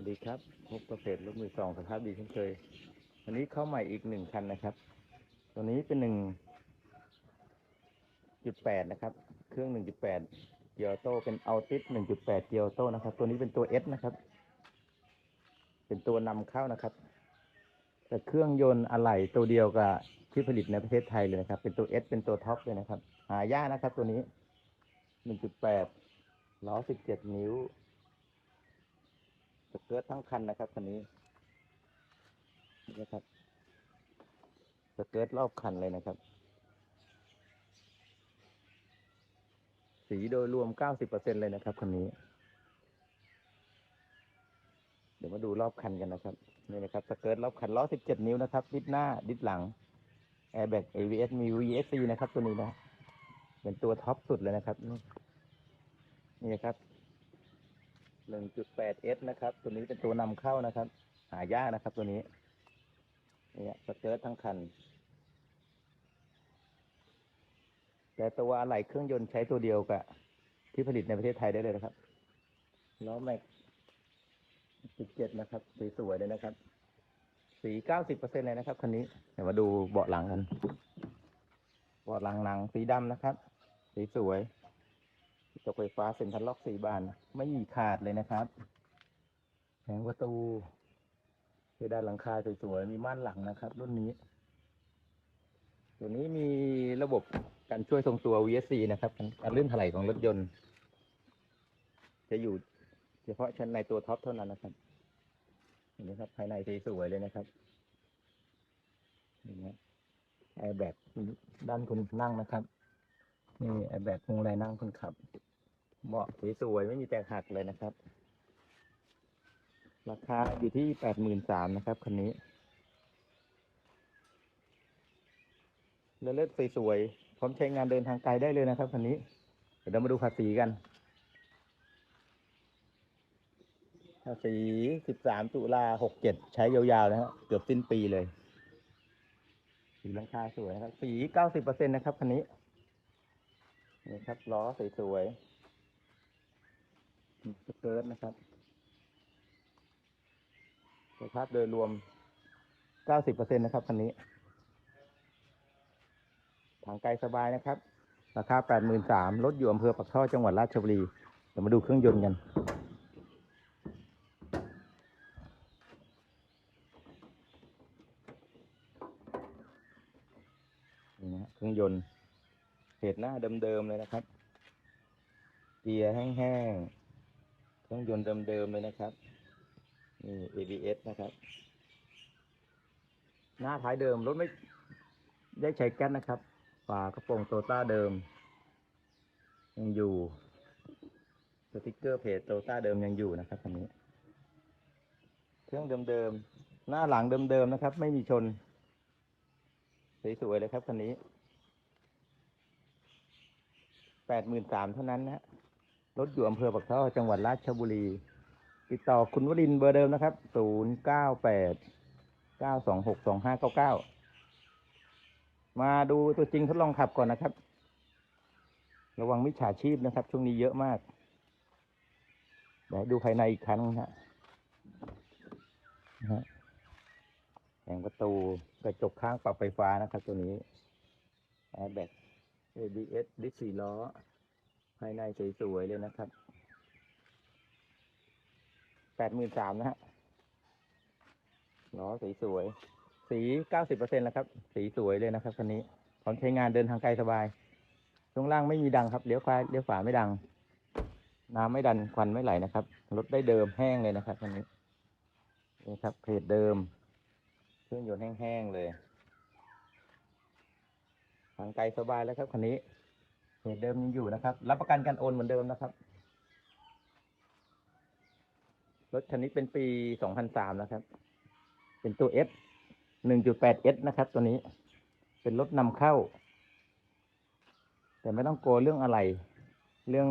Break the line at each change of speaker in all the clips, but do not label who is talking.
วัสดีครับพบประเภทรถมือสองสภาพดีเช่นเคย วันนี้เข้าใหม่อีกหนึ่งคันนะครับ ตัวนี้เป็นหนึ่งจุดแปดนะครับ เครื่องหนึ่งจุดแปดเกียร์โต้เป็นอัลติสหนึ่งจุดแปดเกียร์โต้นะครับ ตัวนี้เป็นตัวเอสนะครับ เป็นตัวนำเข้านะครับ แต่เครื่องยนต์อะไหล่ตัวเดียวกับที่ผลิตในประเทศไทยเลยนะครับ เป็นตัวเอสเป็นตัวท็อปเลยนะครับ หายากนะครับ ตัวนี้หนึ่งจุดแปดล้อสิบเจ็ดนิ้ว สเกิร์ตทั้งคันนะครับคันนี้นี่นะครับสเกิร์ตรอบคันเลยนะครับ สีโดยรวม 90%เลยนะครับคันนี้ เดี๋ยวมาดูรอบคันกันนะครับ นี่นะครับสเกิร์ตรอบคันล้อ 17 นิ้วนะครับ ดิสหน้า ดิสหลังแอร์แบ็ก AVS มี VSC นะครับ ตัวนี้นะ เป็นตัวท็อปสุดเลยนะครับ นี่นะครับ 1.8S นะครับ ตัวนี้เป็นตัวนำเข้านะครับ หายากนะครับตัวนี้ เนี่ยสเกิร์ตทั้งคัน แต่ตัวอะไหล่เครื่องยนต์ใช้ตัวเดียวกับที่ผลิตในประเทศไทยได้เลยนะครับ ล้อแม็ก17นะครับ สวยๆเลยนะครับ สี90%เลยนะครับคันนี้ เดี๋ยวมาดูเบาะหลังกัน เบาะหลังหนังสีดำนะครับ สีสวย ระจกไฟฟ้าเซ็นทรัลล็อกสี่บาน ไม่มีขาดเลยนะครับแผงประตูเพดานหลังคาสวยๆมีม่านหลังนะครับ รุ่นนี้ ตัวนี้มีระบบการช่วยทรงตัว VSC นะครับการลื่นถลายของรถยนต์ จะอยู่เฉพาะชั้นในตัวท็อปเท่านั้นนะครับเห็นไหมครับ ภายในสวยๆเลยนะครับนี่นะแอร์แบ็กด้านคนนั่งนะครับ นี่แอร์แบ็กพวงมาลัยนั่งคนขับ เบาะสวยๆไม่มีแตกหักเลยนะครับ ราคาอยู่ที่แปดหมื่นสามนะครับคันนี้เลือดสวยๆพร้อมใช้งานเดินทางไกลได้เลยนะครับคันนี้ เดี๋ยวเรามาดูภาษีกันภาษีสิบสามตุลาหกเจ็ดใช้ยาวๆนะฮะเกือบสิ้นปีเลยสีหลังคาสวยนะครับ สีเก้าสิบเปอร์เซ็นต์นะครับคันนี้นี่ครับล้อสวยๆ สเกิร์ตนะครับสภาพโดยรวม 90%นะครับคันนี้ ทางไกลสบายนะครับ ราคา 83,000รถอยู่อำเภอปักท่อจังหวัดราชบุรี เดี๋ยวมาดูเครื่องยนต์กัน นี่นะเครื่องยนต์เพจหน้าเดิมๆเลยนะครับ เกียร์แห้งๆ เครื่องยนต์เดิมๆเลยนะครับ นี่ ABS นะครับ หน้าท้ายเดิมรถไม่ได้ใช้แก๊สนะครับ ฝากระโปรงโตต้าเดิม ยังอยู่ สติกเกอร์เพจโตต้าเดิมยังอยู่นะครับคันนี้ เครื่องเดิมๆ หน้าหลังเดิมๆนะครับ ไม่มีชน สวยๆเลยครับคันนี้แปดหมื่นสามเท่านั้นนะฮะ รถอยู่อำเภอปักท่อจังหวัดราชบุรี ติดต่อคุณวรินเบอร์เดิมนะครับศูนย์เก้าแปดเก้าสองหกสองห้าเก้าเก้ามาดูตัวจริงทดลองขับก่อนนะครับ ระวังมิจฉาชีพนะครับ ช่วงนี้เยอะมากเดี๋ยวดูภายในอีกครั้งนะฮะนะฮะแผงประตูกระจกข้างปรับไฟฟ้านะครับ ตัวนี้แอร์แบ็ก ABS ดิสสี่ล้อ ภายในสวยๆเลยนะครับแปดหมื่นสามนะฮะล้อสีสวย สีเก้าสิบเปอร์เซ็นแล้วครับ สีสวยเลยนะครับคันนี้พร้อมใช้งานเดินทางไกลสบายช่วงล่างไม่มีดังครับ เลี้ยวซ้ายเลี้ยวขวาไม่ดัง น้ำไม่ดันควันไม่ไหลนะครับ รถได้เดิมแห้งเลยนะครับคันนี้ นี่ครับเพจเดิม เครื่องยนต์แห้งๆเลย ทางไกลสบายแล้วครับคันนี้ เพจเดิมยังอยู่นะครับ รับประกันการโอนเหมือนเดิมนะครับ รถคันนี้เป็นปี 2003 นะครับ เป็นตัว S 1.8 S นะครับ ตัวนี้ เป็นรถนำเข้า แต่ไม่ต้องกลัวเรื่องอะไร เรื่อง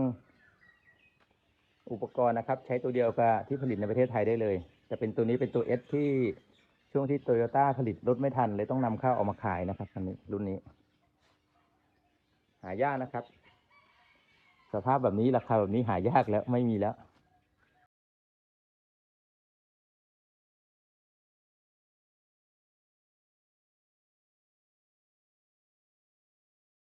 อุปกรณ์นะครับ ใช้ตัวเดียวกับที่ผลิตในประเทศไทยได้เลย จะเป็นตัวนี้เป็นตัว S ที่ช่วงที่โตโยต้าผลิตรถไม่ทันเลยต้องนำเข้าออกมาขายนะครับคันนี้รุ่นนี้ หายากนะครับ สภาพแบบนี้ราคาแบบนี้หายากแล้วไม่มีแล้ว